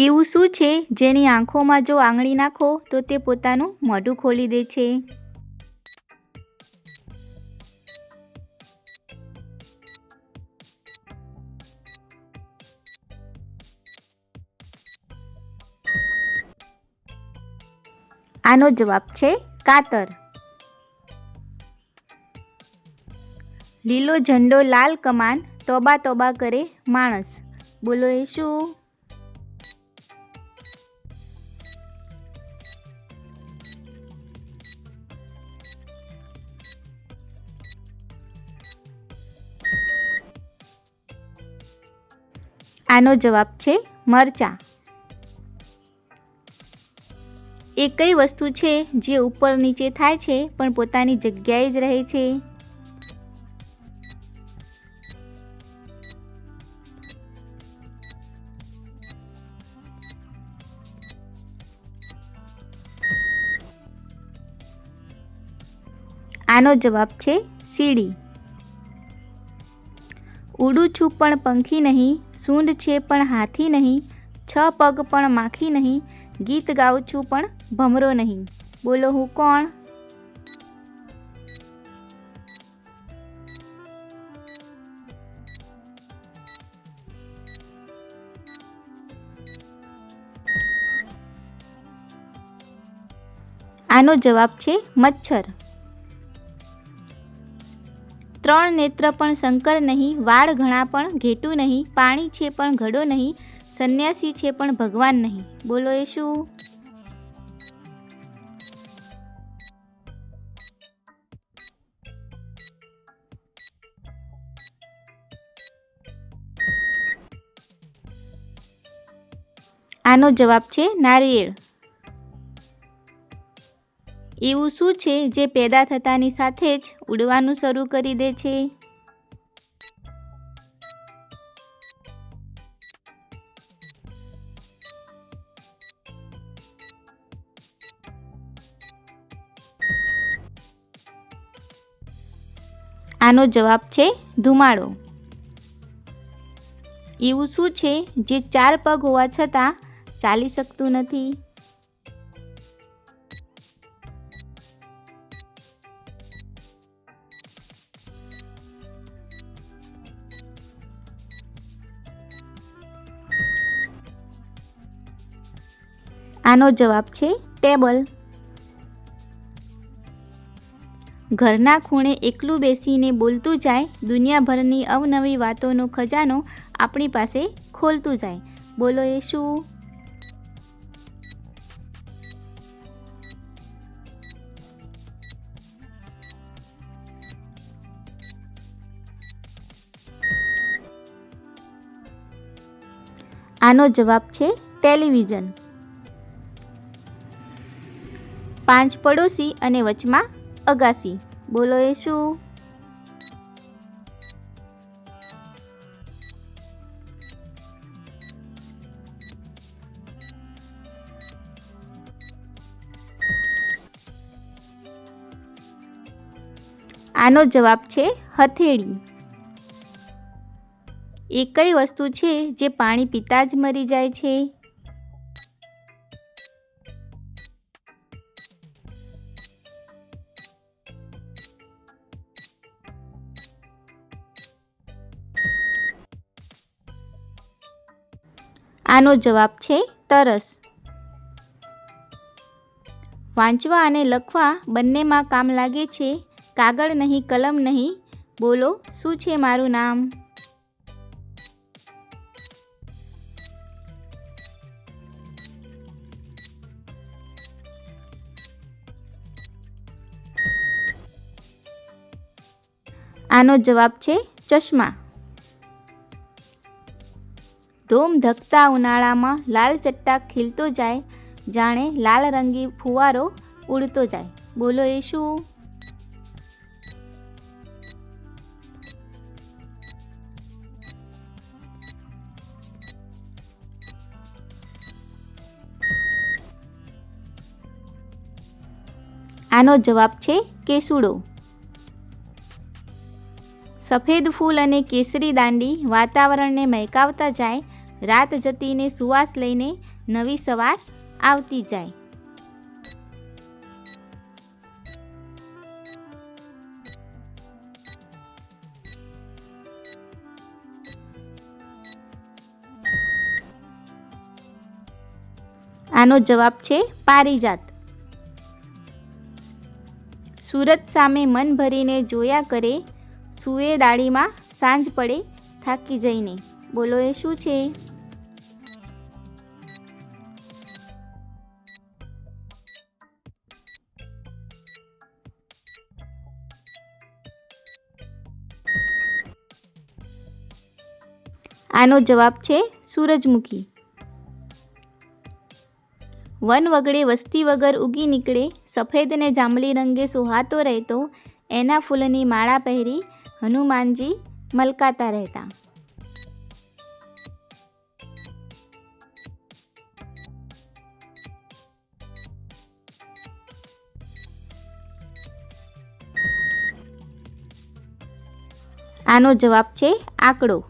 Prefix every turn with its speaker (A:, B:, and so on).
A: એવું શું છે? જેની આંખોમાં જો આંગળી નાખો, તો તે પોતાનું મોઢું ખોલી દે છે. આનો જવાબ છે કાતર. લીલો ઝંડો લાલ કમાન તોબા તોબા કરે માણસ. બોલો એ શું? આનો જવાબ છે મરચાં. એ કઈ વસ્તુ છે જે ઉપર નીચે થાય છે, પણ પોતાની જગ્યાએ જ રહે છે? આનો જવાબ છે સીડી. ઉડું છું પણ પંખી નહીં સૂંઢ છે પણ હાથી નહીં, છ પગ પણ માખી નહીં, ગીત ગાઉં છું પણ ભમરો નહીં. બોલો હું કોણ? આનો જવાબ છે મચ્છર. ત્રણ નેત્ર પણ શંકર નહીં, વાળ ઘણા પણ ઘેટું નહીં, પાણી છે પણ ઘડો નહીં, સંન્યાસી છે પણ ભગવાન નહીં. બોલો એ શું? આનો જવાબ છે નારિયેળ. એવું શું છે જે પેદા થતાની સાથે જ ઉડવાનું શરૂ કરી દે છે? આનો જવાબ છે ધુમાડો. એવું શું છે જે ચાર પગ હોવા છતાં ચાલી શકતું નથી? આનો જવાબ છે ટેબલ. ઘરના ખૂણે એકલું બેસીને બોલતું જાય, દુનિયાભરની અવનવી વાતોનો ખજાનો આપણી પાસે ખોલતું જાય. બોલો એ શું? આનો જવાબ છે ટેલિવિઝન. પાંચ પડોશી અને વચમાં અગાસી. બોલો એ શું આનો જવાબ છે હથેળી. એ કઈ વસ્તુ છે જે પાણી પીતા જ મરી જાય છે? આનો જવાબ છે તરસ. વાંચવા અને લખવા બંનેમાં કામ લાગે છે. કાગળ નહીં, કલમ નહીં. બોલો, શું છે મારું નામ? આનો જવાબ છે ચશ્મા. ધૂમ ધકતા ઉનાળામાં લાલ ચટ્ટા ખીલતો જાય, જાણે લાલ રંગી ફુવારો ઉડતો જાય. બોલો એ શું? આનો જવાબ છે કેસુડો. સફેદ ફૂલ અને કેસરી દાંડી વાતાવરણને મહેકાવતા જાય રાત જતીને સુવાસ લઈને નવી સવાર આવતી જાય. આનો જવાબ છે પારિજાત. સુરત સામે મન ભરીને જોયા કરે સુએ ડાળીમાં સાંજ પડે થાકી જઈને. બોલો, એ શું છે? આનો જવાબ છે સૂરજમુખી. વન વગડે વસ્તી વગર ઉગી નીકળે સફેદ ને જાંબલી રંગે સુહાતો રહેતો, એના ફૂલની માળા પહેરી હનુમાનજી મલકાતા રહેતા. આનો જવાબ છે આંકડો.